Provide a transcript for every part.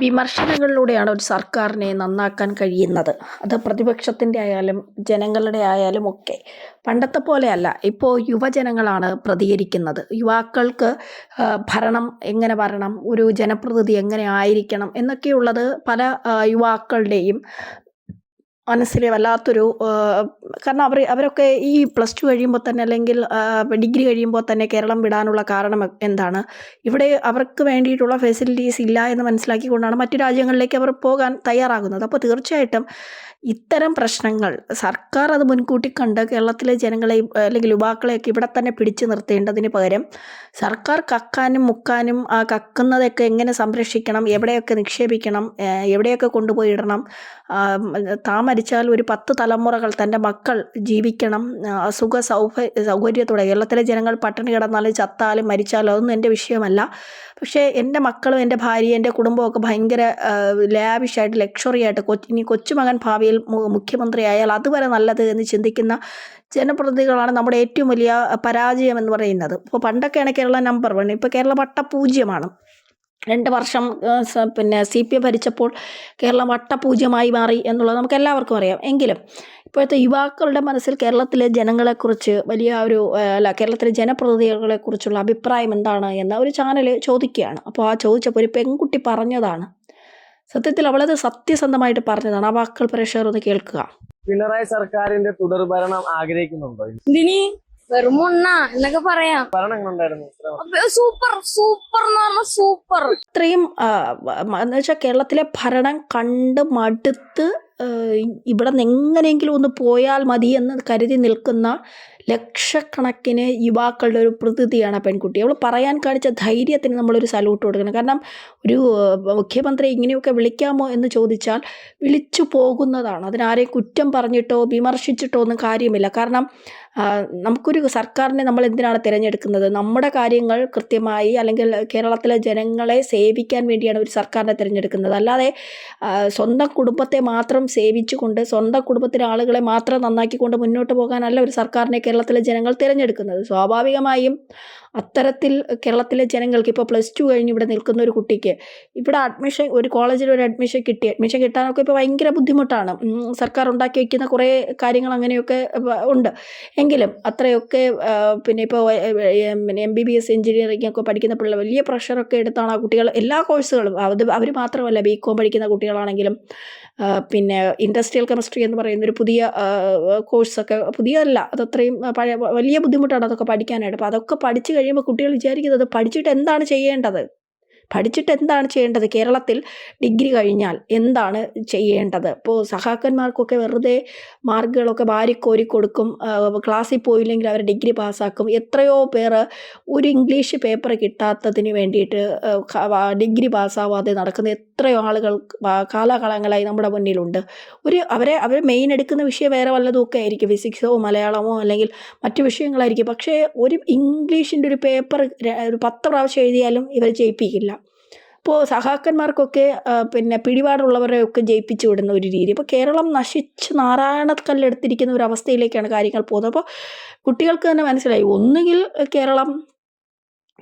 വിമർശനങ്ങളിലൂടെയാണ് ഒരു സർക്കാരിനെ നന്നാക്കാൻ കഴിയുന്നത്. അത് പ്രതിപക്ഷത്തിന്റെ ആയാലും ജനങ്ങളുടെ ആയാലും ഒക്കെ. പണ്ടത്തെ പോലെയല്ല. ഇപ്പോൾ യുവജനങ്ങളാണ് പ്രതികരിക്കുന്നത്. യുവാക്കൾക്ക് ഭരണം എങ്ങനെ വരണം? ഒരു ജനപ്രതിനിധി എങ്ങനെ ആയിരിക്കണം? എന്നൊക്കെയുള്ളത് പല യുവാക്കളുടെയും മനസ്സിൽ വല്ലാത്തൊരു കാരണം അവർ അവരൊക്കെ ഈ പ്ലസ് ടു കഴിയുമ്പോൾ തന്നെ അല്ലെങ്കിൽ ഡിഗ്രി കഴിയുമ്പോൾ തന്നെ കേരളം വിടാനുള്ള കാരണം എന്താണ്? ഇവിടെ അവർക്ക് വേണ്ടിയിട്ടുള്ള ഫെസിലിറ്റീസ് ഇല്ല എന്ന് മനസ്സിലാക്കിക്കൊണ്ടാണ് മറ്റു രാജ്യങ്ങളിലേക്ക് അവർ പോകാൻ തയ്യാറാകുന്നത്. അപ്പോൾ തീർച്ചയായിട്ടും ഇത്തരം പ്രശ്നങ്ങൾ സർക്കാർ അത് മുൻകൂട്ടി കണ്ട് കേരളത്തിലെ ജനങ്ങളെ അല്ലെങ്കിൽ യുവാക്കളെയൊക്കെ ഇവിടെ തന്നെ പിടിച്ചു നിർത്തേണ്ടതിന് പകരം സർക്കാർ കക്കാനും മുക്കാനും ആ കക്കുന്നതൊക്കെ എങ്ങനെ സംരക്ഷിക്കണം എവിടെയൊക്കെ നിക്ഷേപിക്കണം എവിടെയൊക്കെ കൊണ്ടുപോയി ഇടണം താൻ മരിച്ചാൽ ഒരു പത്ത് തലമുറകൾ തന്റെ മക്കൾ ജീവിക്കണം. സുഖ സൗഭ സൗകര്യത്തോടെ കേരളത്തിലെ ജനങ്ങൾ പട്ടിണി കിടന്നാലും ചത്താലും മരിച്ചാലും അതൊന്നും എന്റെ വിഷയമല്ല. പക്ഷേ എന്റെ മക്കളും എന്റെ ഭാര്യയും എന്റെ കുടുംബമൊക്കെ ഭയങ്കര ലാവിഷായിട്ട് ലക്ഷറി ആയിട്ട് കൊച്ചു ഇനി കൊച്ചുമകൻ ഭാവിയിൽ മുഖ്യമന്ത്രി മുഖ്യമന്ത്രിയായാൽ അതുവരെ നല്ലത് എന്ന് ചിന്തിക്കുന്ന ജനപ്രതിനിധികളാണ് നമ്മുടെ ഏറ്റവും വലിയ പരാജയം എന്ന് പറയുന്നത്. ഇപ്പോൾ പണ്ടൊക്കെയാണ് കേരള നമ്പർ വൺ ഇപ്പോൾ കേരള വട്ട വട്ടപൂജ്യമാണ്. രണ്ട് വർഷം പിന്നെ സി പി എം ഭരിച്ചപ്പോൾ കേരളം വട്ടപൂജ്യമായി മാറി എന്നുള്ളത് നമുക്ക് എല്ലാവർക്കും അറിയാം. എങ്കിലും ഇപ്പോഴത്തെ യുവാക്കളുടെ മനസ്സിൽ കേരളത്തിലെ ജനങ്ങളെക്കുറിച്ച് വലിയ ഒരു അല്ല കേരളത്തിലെ ജനപ്രതിനിധികളെക്കുറിച്ചുള്ള അഭിപ്രായം എന്താണ് എന്ന് ഒരു ചാനൽ ചോദിക്കുകയാണ്. അപ്പോൾ ആ ചോദിച്ചപ്പോൾ ഒരു പെൺകുട്ടി പറഞ്ഞതാണ്. സത്യത്തിൽ അവളത് സത്യസന്ധമായിട്ട് പറഞ്ഞതാണ്. ആ വാക്കുകൾ പ്രേക്ഷകർ ഒന്ന് കേൾക്കുക. പിണറായി സർക്കാരിന്റെ തുടർഭരണം ആഗ്രഹിക്കുന്നുണ്ടോ? ഇതിനി വെറും എന്നൊക്കെ പറയാം. സൂപ്പർ സൂപ്പർ എന്ന് പറഞ്ഞ സൂപ്പർ. ഇത്രയും എന്ന് വെച്ചാൽ കേരളത്തിലെ ഭരണം കണ്ട് മടുത്ത് ഇവിടെ നിന്ന് എങ്ങനെയെങ്കിലും ഒന്ന് പോയാൽ മതി എന്ന് കരുതി നിൽക്കുന്ന ലക്ഷക്കണക്കിന് യുവാക്കളുടെ ഒരു പ്രതിനിധിയാണ് പെൺകുട്ടി. അവൾ പറയാൻ കാണിച്ച ധൈര്യത്തിന് നമ്മളൊരു സല്യൂട്ട് കൊടുക്കണം. കാരണം ഒരു മുഖ്യമന്ത്രി ഇങ്ങനെയൊക്കെ വിളിക്കാമോ എന്ന് ചോദിച്ചാൽ വിളിച്ചു പോകുന്നതാണ്. അതിനാരെയും കുറ്റം പറഞ്ഞിട്ടോ വിമർശിച്ചിട്ടോ ഒന്നും കാര്യമില്ല. കാരണം നമുക്കൊരു സർക്കാരിനെ നമ്മൾ എന്തിനാണ് തിരഞ്ഞെടുക്കുന്നത്? നമ്മുടെ കാര്യങ്ങൾ കൃത്യമായി അല്ലെങ്കിൽ കേരളത്തിലെ ജനങ്ങളെ സേവിക്കാൻ വേണ്ടിയാണ് ഒരു സർക്കാരിനെ തിരഞ്ഞെടുക്കുന്നത്. അല്ലാതെ സ്വന്തം കുടുംബത്തെ മാത്രം സേവിച്ചുകൊണ്ട് സ്വന്തം കുടുംബത്തിലെ ആളുകളെ മാത്രം നന്നാക്കിക്കൊണ്ട് മുന്നോട്ട് പോകാനല്ല ഒരു സർക്കാരിനെ കേരളത്തിലെ ജനങ്ങൾ തിരഞ്ഞെടുക്കുന്നത്. സ്വാഭാവികമായും അത്തരത്തിൽ കേരളത്തിലെ ജനങ്ങൾക്ക് ഇപ്പോൾ പ്ലസ് ടു കഴിഞ്ഞ് ഇവിടെ നിൽക്കുന്ന ഒരു കുട്ടിക്ക് ഇവിടെ അഡ്മിഷൻ ഒരു കോളേജിൽ ഒരു അഡ്മിഷൻ കിട്ടി. അഡ്മിഷൻ കിട്ടാനൊക്കെ ഇപ്പോൾ ഭയങ്കര ബുദ്ധിമുട്ടാണ്. സർക്കാർ ഉണ്ടാക്കി വയ്ക്കുന്ന കുറേ കാര്യങ്ങൾ അങ്ങനെയൊക്കെ ഉണ്ട്. എങ്കിലും അത്രയൊക്കെ പിന്നെ ഇപ്പോൾ പിന്നെ M B B S engineering ഒക്കെ പഠിക്കുന്ന പിള്ളേർ വലിയ പ്രഷറൊക്കെ എടുത്താണ് ആ കുട്ടികൾ എല്ലാ കോഴ്സുകളും അത് അവർ മാത്രമല്ല ബി കോം പഠിക്കുന്ന കുട്ടികളാണെങ്കിലും പിന്നെ ഇൻഡസ്ട്രിയൽ കെമിസ്ട്രി എന്ന് പറയുന്ന ഒരു പുതിയ കോഴ്സൊക്കെ പുതിയതല്ല. അതത്രയും പഴയ വലിയ ബുദ്ധിമുട്ടാണ് അതൊക്കെ പഠിക്കാനായിട്ട്. അപ്പോൾ അതൊക്കെ പഠിച്ചു കഴിയുമ്പോൾ കുട്ടികൾ വിചാരിക്കുന്നത് പഠിച്ചിട്ട് എന്താണ് ചെയ്യേണ്ടത്? പഠിച്ചിട്ട് എന്താണ് ചെയ്യേണ്ടത്? കേരളത്തിൽ ഡിഗ്രി കഴിഞ്ഞാൽ എന്താണ് ചെയ്യേണ്ടത്? ഇപ്പോൾ സഹാക്കന്മാർക്കൊക്കെ വെറുതെ മാർക്കുകളൊക്കെ വാരിക്കോരി കൊടുക്കും ക്ലാസ്സിൽ പോയില്ലെങ്കിൽ അവർ ഡിഗ്രി പാസ്സാക്കും. എത്രയോ പേർ ഒരു ഇംഗ്ലീഷ് പേപ്പർ കിട്ടാത്തതിന് വേണ്ടിയിട്ട് ഡിഗ്രി പാസ്സാവാതെ നടക്കുന്ന എത്രയോ ആളുകൾ കാലാകാലങ്ങളായി നമ്മുടെ മുന്നിലുണ്ട്. ഒരു അവരെ അവർ മെയിൻ എടുക്കുന്ന വിഷയം വേറെ വല്ലതും ഒക്കെ ആയിരിക്കും. ഫിസിക്സോ മലയാളമോ അല്ലെങ്കിൽ മറ്റു വിഷയങ്ങളായിരിക്കും. പക്ഷേ ഒരു ഇംഗ്ലീഷിന്റെ ഒരു പേപ്പർ ഒരു പത്ത് പ്രാവശ്യം എഴുതിയാലും ഇവർ ജയിപ്പിക്കില്ല. ഇപ്പോൾ സഹാക്കന്മാർക്കൊക്കെ പിന്നെ പിടിപാടുള്ളവരെ ഒക്കെ ജയിപ്പിച്ചു വിടുന്ന ഒരു രീതി. അപ്പോൾ കേരളം നശിച്ച് നാരായണക്കല്ലെടുത്തിരിക്കുന്ന ഒരു അവസ്ഥയിലേക്കാണ് കാര്യങ്ങൾ പോകുന്നത്. അപ്പോൾ കുട്ടികൾക്ക് തന്നെ മനസ്സിലായി. ഒന്നുകിൽ കേരളം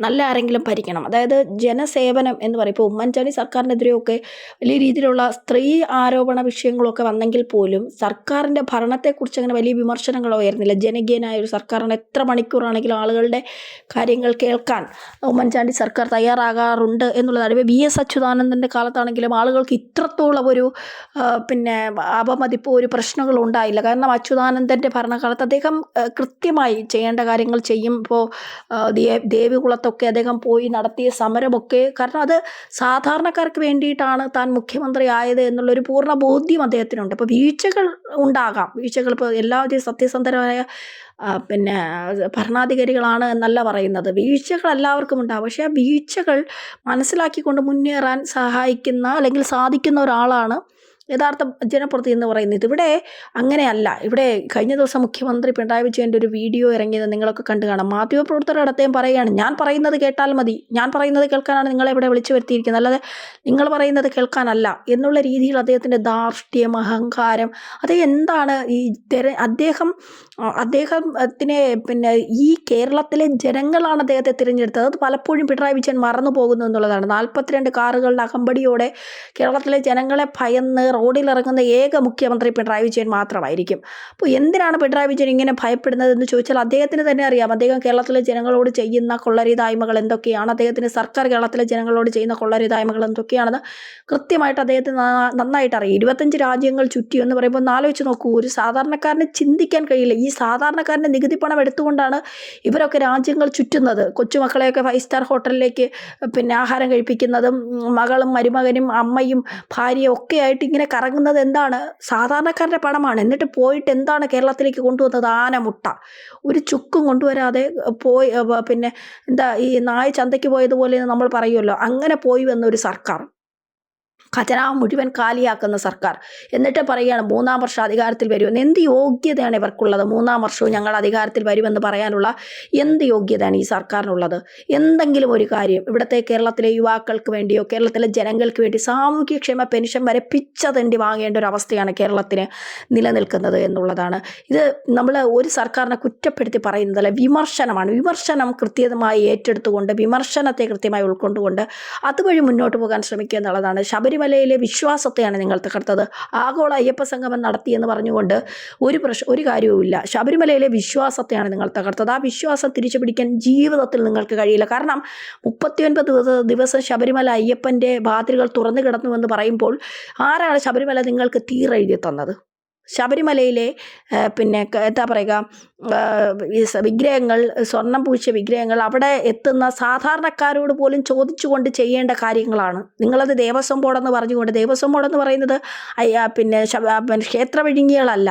നല്ല ആരെങ്കിലും ഭരിക്കണം. അതായത് ജനസേവനം എന്ന് പറയും. ഇപ്പോൾ ഉമ്മൻചാണ്ടി സർക്കാരിനെതിരെയൊക്കെ വലിയ രീതിയിലുള്ള സ്ത്രീ ആരോപണ വിഷയങ്ങളൊക്കെ വന്നെങ്കിൽ പോലും സർക്കാരിന്റെ ഭരണത്തെക്കുറിച്ച് അങ്ങനെ വലിയ വിമർശനങ്ങളോ ഉയർന്നില്ല. ജനകീയനായ ഒരു സർക്കാരാണ് എത്ര മണിക്കൂറാണെങ്കിലും ആളുകളുടെ കാര്യങ്ങൾ കേൾക്കാൻ ഉമ്മൻചാണ്ടി സർക്കാർ തയ്യാറാകാറുണ്ട് എന്നുള്ളതാണ്. ഇപ്പോൾ വി എസ് അച്യുതാനന്ദന്റെ കാലത്താണെങ്കിലും ആളുകൾക്ക് ഇത്രത്തോളം ഒരു പിന്നെ അപമതിപ്പോ ഒരു പ്രശ്നങ്ങളുണ്ടായില്ല കാരണം അച്യുതാനന്ദന്റെ ഭരണകാലത്ത് അദ്ദേഹം കൃത്യമായി ചെയ്യേണ്ട കാര്യങ്ങൾ ചെയ്യും ഇപ്പോൾ ദേവികുളത്തൊക്കെ അദ്ദേഹം പോയി നടത്തിയ സമരമൊക്കെ. കാരണം അത് സാധാരണക്കാർക്ക് വേണ്ടിയിട്ടാണ് താൻ മുഖ്യമന്ത്രി ആയത് എന്നുള്ളൊരു പൂർണ ബോധ്യം അദ്ദേഹത്തിനുണ്ട്. അപ്പോൾ വീഴ്ചകൾ ഉണ്ടാകാം. വീഴ്ചകൾ ഇപ്പോൾ എല്ലാവരും സത്യസന്ധരായ പിന്നെ ഭരണാധികാരികളാണ് എന്നല്ല പറയുന്നത്. വീഴ്ചകൾ എല്ലാവർക്കും ഉണ്ടാകും. പക്ഷേ ആ വീഴ്ചകൾ മനസ്സിലാക്കിക്കൊണ്ട് മുന്നേറാൻ സഹായിക്കുന്ന അല്ലെങ്കിൽ സാധിക്കുന്ന ഒരാളാണ് യഥാർത്ഥ ജനപ്രതി എന്ന് പറയുന്നത് ഇവിടെ അങ്ങനെയല്ല. ഇവിടെ കഴിഞ്ഞ ദിവസം മുഖ്യമന്ത്രി പിണറായി വിജയന്റെ ഒരു വീഡിയോ ഇറങ്ങിയത് നിങ്ങളൊക്കെ കണ്ടു കാണാം. മാധ്യമപ്രവർത്തകരുടെ അടുത്തേം പറയുകയാണ് ഞാൻ പറയുന്നത് കേട്ടാൽ മതി. ഞാൻ പറയുന്നത് കേൾക്കാനാണ് നിങ്ങളെ ഇവിടെ വിളിച്ചു വരുത്തിയിരിക്കുന്നത്. അല്ലാതെ നിങ്ങൾ പറയുന്നത് കേൾക്കാനല്ല. എന്നുള്ള രീതിയിൽ അദ്ദേഹത്തിന്റെ ദാർഷ്ട്യം അഹങ്കാരം അത് എന്താണ് ഈ തെര അദ്ദേഹം അദ്ദേഹത്തിനെ പിന്നെ ഈ കേരളത്തിലെ ജനങ്ങളാണ് അദ്ദേഹത്തെ തിരഞ്ഞെടുത്തത്. അത് പലപ്പോഴും പിണറായി വിജയൻ മറന്നു പോകുന്നു എന്നുള്ളതാണ്. നാൽപ്പത്തിരണ്ട് കാറുകളുടെ അകമ്പടിയോടെ കേരളത്തിലെ ജനങ്ങളെ ഭയന്ന് റോഡിലിറങ്ങുന്ന ഏക മുഖ്യമന്ത്രി പിണറായി വിജയൻ മാത്രമായിരിക്കും. അപ്പോൾ എന്തിനാണ് പിണറായി വിജയൻ ഇങ്ങനെ ഭയപ്പെടുന്നത് എന്ന് ചോദിച്ചാൽ അദ്ദേഹത്തിന് തന്നെ അറിയാം. അദ്ദേഹം കേരളത്തിലെ ജനങ്ങളോട് ചെയ്യുന്ന കൊള്ളരിതായ്മകൾ എന്തൊക്കെയാണ്? അദ്ദേഹത്തിന് സർക്കാർ കേരളത്തിലെ ജനങ്ങളോട് ചെയ്യുന്ന കൊള്ളരിതായ്മകൾ എന്തൊക്കെയാണെന്ന് കൃത്യമായിട്ട് അദ്ദേഹത്തിന് നന്നായിട്ട് അറിയാം. ഇരുപത്തഞ്ച് രാജ്യങ്ങൾ ചുറ്റി എന്ന് പറയുമ്പോൾ ഒന്ന് നോക്കൂ. ഒരു സാധാരണക്കാരന് ചിന്തിക്കാൻ കഴിയില്ല. ഈ സാധാരണക്കാരന്റെ നികുതി പണം എടുത്തുകൊണ്ടാണ് ഇവരൊക്കെ രാജ്യങ്ങൾ ചുറ്റുന്നത്. കൊച്ചുമക്കളെയൊക്കെ ഫൈവ് സ്റ്റാർ ഹോട്ടലിലേക്ക് പിന്നെ ആഹാരം കഴിപ്പിക്കുന്നതും മകളും മരുമകനും അമ്മയും ഭാര്യയും ഒക്കെ ആയിട്ട് ഇങ്ങനെ കറങ്ങുന്നത് എന്താണ്? സാധാരണക്കാരന്റെ പണമാണ്. എന്നിട്ട് പോയിട്ട് എന്താണ് കേരളത്തിലേക്ക് കൊണ്ടുവന്നത്? ആനമുട്ട ഒരു ചുക്കും കൊണ്ടുവരാതെ പോയി പിന്നെ എന്താ ഈ നായ ചന്തയ്ക്ക് പോയതുപോലെ നമ്മൾ പറയുമല്ലോ. അങ്ങനെ പോയി വന്ന ഒരു സർക്കാർ. ഖജനാവ് മുഴുവൻ കാലിയാക്കുന്ന സർക്കാർ. എന്നിട്ട് പറയുകയാണ് മൂന്നാം വർഷം അധികാരത്തിൽ വരുമെന്ന് എന്ത് യോഗ്യതയാണ് ഇവർക്കുള്ളത്? മൂന്നാം വർഷവും ഞങ്ങൾ അധികാരത്തിൽ വരുമെന്ന് പറയാനുള്ള എന്ത് യോഗ്യതയാണ് ഈ സർക്കാരിനുള്ളത്? എന്തെങ്കിലും ഒരു കാര്യം ഇവിടുത്തെ കേരളത്തിലെ യുവാക്കൾക്ക് വേണ്ടിയോ കേരളത്തിലെ ജനങ്ങൾക്ക് വേണ്ടി സാമൂഹ്യക്ഷേമ പെൻഷൻ വരെ പിച്ചതണ്ടി വാങ്ങേണ്ട ഒരു അവസ്ഥയാണ് കേരളത്തിന് നിലനിൽക്കുന്നത് എന്നുള്ളതാണ്. ഇത് നമ്മൾ ഒരു സർക്കാരിനെ കുറ്റപ്പെടുത്തി പറയുന്നതല്ല വിമർശനമാണ്. വിമർശനം കൃത്യമായി ഏറ്റെടുത്തുകൊണ്ട് വിമർശനത്തെ കൃത്യമായി ഉൾക്കൊണ്ടുകൊണ്ട് അതുവഴി മുന്നോട്ട് പോകാൻ ശ്രമിക്കുക എന്നുള്ളതാണ്. ശബരിമലയിലെ വിശ്വാസത്തെയാണ് നിങ്ങൾ തകർത്തത്. ആഗോള അയ്യപ്പ സംഗമം നടത്തിയെന്ന് പറഞ്ഞുകൊണ്ട് ഒരു പ്രശ്ന ഒരു കാര്യവുമില്ല. ശബരിമലയിലെ വിശ്വാസത്തെയാണ് നിങ്ങൾ തകർത്തത്. ആ വിശ്വാസം തിരിച്ചു പിടിക്കാൻ ജീവിതത്തിൽ നിങ്ങൾക്ക് കഴിയില്ല. കാരണം മുപ്പത്തിയൊൻപത് ദിവസ ശബരിമല അയ്യപ്പന്റെ വാതിലുകൾ തുറന്നു കിടന്നുവെന്ന് പറയുമ്പോൾ ആരാണ് ശബരിമല നിങ്ങൾക്ക് തീറെഴുതി തന്നത് ശബരിമലയിലെ പിന്നെ എന്താ പറയുക വിഗ്രഹങ്ങൾ സ്വർണം പൂശിയ വിഗ്രഹങ്ങൾ അവിടെ എത്തുന്ന സാധാരണക്കാരോട് പോലും ചോദിച്ചുകൊണ്ട് ചെയ്യേണ്ട കാര്യങ്ങളാണ്. നിങ്ങളത് ദേവസ്വം ബോർഡെന്ന് പറഞ്ഞുകൊണ്ട് ദേവസ്വം ബോർഡെന്ന് പറയുന്നത് പിന്നെ ക്ഷേത്ര വിഴുങ്ങികളല്ല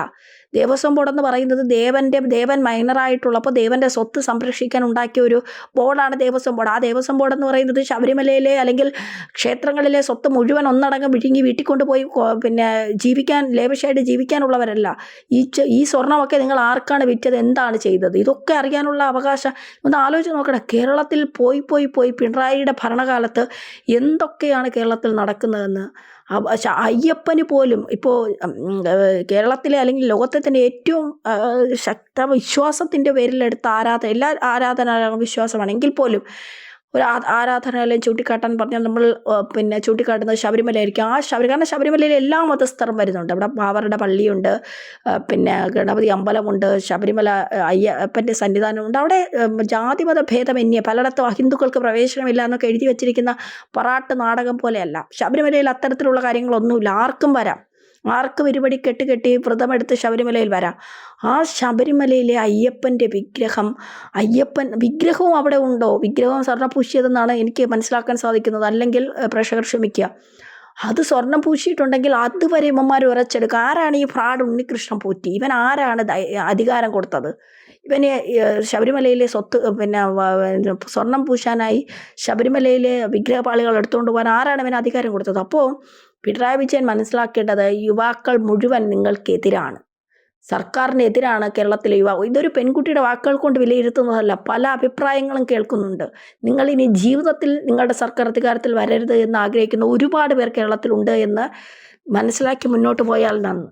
ദേവസ്വം ബോർഡെന്ന് പറയുന്നത് ദേവന്റെ ദേവൻ മൈനറായിട്ടുള്ളപ്പോൾ ദേവന്റെ സ്വത്ത് സംരക്ഷിക്കാൻ ഉണ്ടാക്കിയ ഒരു ബോർഡാണ് ദേവസ്വം ബോർഡ്. ആ ദേവസ്വം ബോർഡ് എന്ന് പറയുന്നത് ശബരിമലയിലെ അല്ലെങ്കിൽ ക്ഷേത്രങ്ങളിലെ സ്വത്ത് മുഴുവൻ ഒന്നടങ്കം വിഴുങ്ങി വീട്ടിൽ കൊണ്ടുപോയി പിന്നെ ജീവിക്കാൻ ലേവിഷായിട്ട് ജീവിക്കാനുള്ളവരല്ല. ഈ ഈ സ്വർണമൊക്കെ നിങ്ങൾ ആർക്കാണ് വിറ്റത്? എന്താണ് ചെയ്തത്? ഇതൊക്കെ അറിയാനുള്ള അവകാശം. ഒന്ന് ആലോചിച്ച് നോക്കണം. കേരളത്തിൽ പോയി പോയി പോയി പിണറായിയുടെ ഭരണകാലത്ത് എന്തൊക്കെയാണ് കേരളത്തിൽ നടക്കുന്നതെന്ന്? അയ്യപ്പന് പോലും ഇപ്പോൾ കേരളത്തിലെ അല്ലെങ്കിൽ ലോകത്തെ തന്നെ ഏറ്റവും ശക്ത വിശ്വാസത്തിന്റെ പേരിലെടുത്ത ആരാധന എല്ലാ ആരാധന വിശ്വാസമാണെങ്കിൽ പോലും ഒരു ആരാധനാലയം ചൂണ്ടിക്കാട്ടാൻ പറഞ്ഞാൽ നമ്മൾ പിന്നെ ചൂണ്ടിക്കാട്ടുന്നത് ശബരിമലയായിരിക്കും. ആ ശബരി കാരണം ശബരിമലയിൽ എല്ലാ മതസ്ഥരും വരുന്നുണ്ട്. അവിടെ പാവറുടെ പള്ളിയുണ്ട് പിന്നെ ഗണപതി അമ്പലമുണ്ട് ശബരിമല അയ്യപ്പന്റെ സന്നിധാനമുണ്ട്. അവിടെ ജാതിമത ഭേദമന്യേ പലയിടത്തും അഹിന്ദുക്കൾക്ക് പ്രവേശനമില്ല എന്നൊക്കെ എഴുതി വെച്ചിരിക്കുന്ന പറാട്ട് നാടകം പോലെയല്ല. ശബരിമലയിൽ അത്തരത്തിലുള്ള കാര്യങ്ങളൊന്നുമില്ല. ആർക്കും വരാം. ആർക്കും പരിപാടി കെട്ട് കെട്ടി വ്രതമെടുത്ത് ശബരിമലയിൽ വരാം? ആ ശബരിമലയിലെ അയ്യപ്പന്റെ വിഗ്രഹം അയ്യപ്പൻ വിഗ്രഹവും അവിടെ ഉണ്ടോ? വിഗ്രഹം സ്വർണം പൂശിയതെന്നാണ് എനിക്ക് മനസ്സിലാക്കാൻ സാധിക്കുന്നത്. അല്ലെങ്കിൽ പ്രേക്ഷകർ ക്ഷമിക്കുക. അത് സ്വർണം പൂശിയിട്ടുണ്ടെങ്കിൽ അതുവരെ ഇമ്മമാർ ഉറച്ചെടുക്കുക ആരാണ് ഈ ഫ്രാഡ് ഉണ്ണികൃഷ്ണൻ പോറ്റി? ഇവൻ ആരാണ് അധികാരം കൊടുത്തത്? ഇവന് ശബരിമലയിലെ സ്വത്ത് പിന്നെ സ്വർണം പൂശാനായി ശബരിമലയിലെ വിഗ്രഹപാളികൾ എടുത്തുകൊണ്ട് പോകാൻ ആരാണ് ഇവന് അധികാരം കൊടുത്തത്? അപ്പോൾ പിണറായി വിജയൻ മനസ്സിലാക്കേണ്ടത് യുവാക്കൾ മുഴുവൻ നിങ്ങൾക്കെതിരാണ്. സർക്കാരിനെതിരാണ് കേരളത്തിലെ യുവാവ് ഇതൊരു പെൺകുട്ടിയുടെ വാക്കുകൾ കൊണ്ട് വിലയിരുത്തുന്നതല്ല പല അഭിപ്രായങ്ങളും കേൾക്കുന്നുണ്ട്. നിങ്ങൾ ഇനി ജീവിതത്തിൽ നിങ്ങളുടെ സർക്കാർ അധികാരത്തിൽ വരരുത് എന്ന് ആഗ്രഹിക്കുന്ന ഒരുപാട് പേർ കേരളത്തിലുണ്ട് എന്ന് മനസ്സിലാക്കി മുന്നോട്ട് പോയാൽ നന്ന്.